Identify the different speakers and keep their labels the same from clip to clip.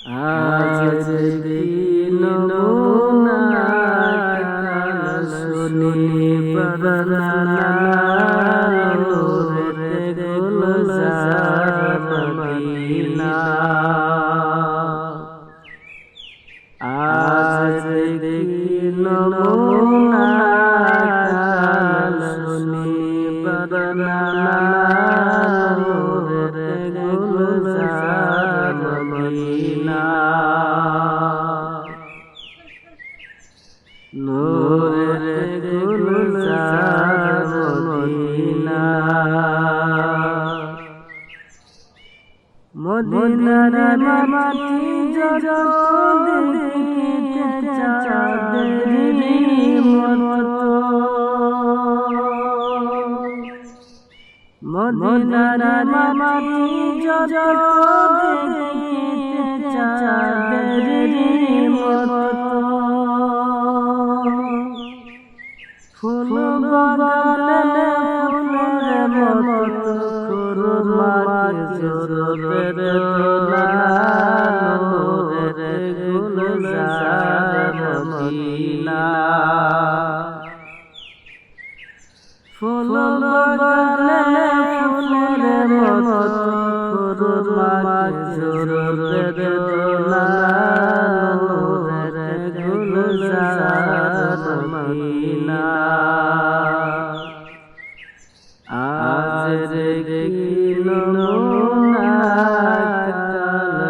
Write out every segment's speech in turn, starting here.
Speaker 1: আজ দিন শুনি আজ দিন শুনি পরনালো নূরের গুলজার মদিনা মদিনার মাটি যত দেখিতে চাঁদেরি মতো মদিনার মাটি যত জোরের তোলানোরের গুলজার মদিনা ফুল বাগানে ফুলের মতো খুরমার জোরের তোলানোরের গুলজার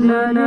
Speaker 1: মদিনার হাজ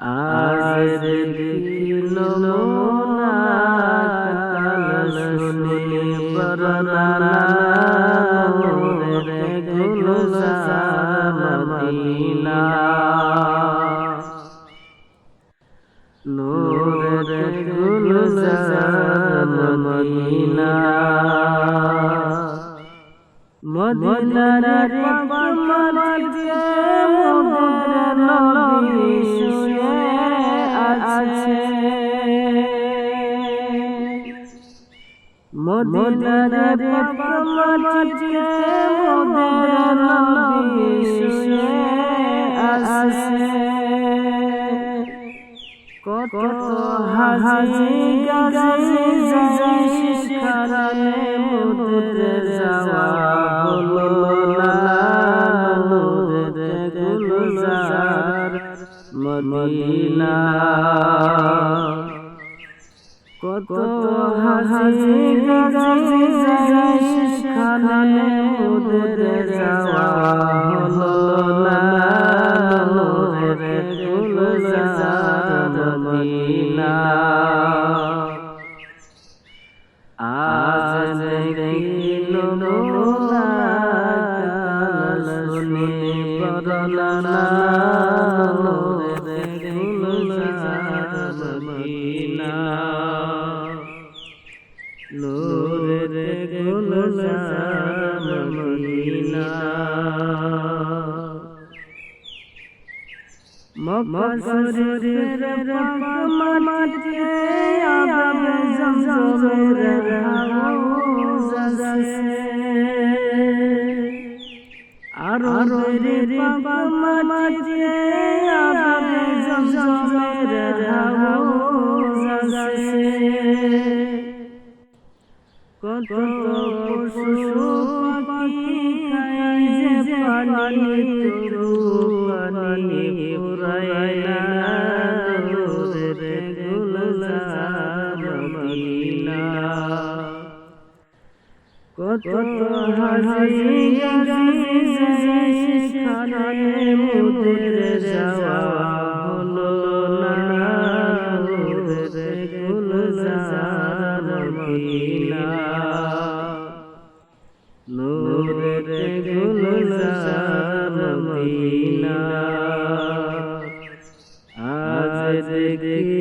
Speaker 1: আজ দেখিল না কাল শুনি বরনালো রে গুলজার মদিনা নূরে গুলজার মদিনা। মদিনার মোদের আছে মদিনার মোদের আছে কত হাজি গাজি যাই শিখানে মুদতে যাওয়া। মদিনা। কত হাজি গাজি যাই শিখানে মুদতে যাওয়া হলো না মুদতে গুলজার মদিনা। আজ দেখিল না বদলানো রে গুলজার মদিনা নূরে গুলজার মদিনা মকসুরের মামাতে আবে জমজমের হাউজ আছে আর রে পামাতে আবে জমজমের হাউজ যাচ্ছে কত পশু পাখি খায় যে পানি তরু পানি পুরায় না। কত হাসি গাজি সেখানে মোদের যাওয়া হলো না গুলজার মদিনা নূরে গুলজার মদিনা আজ দেখি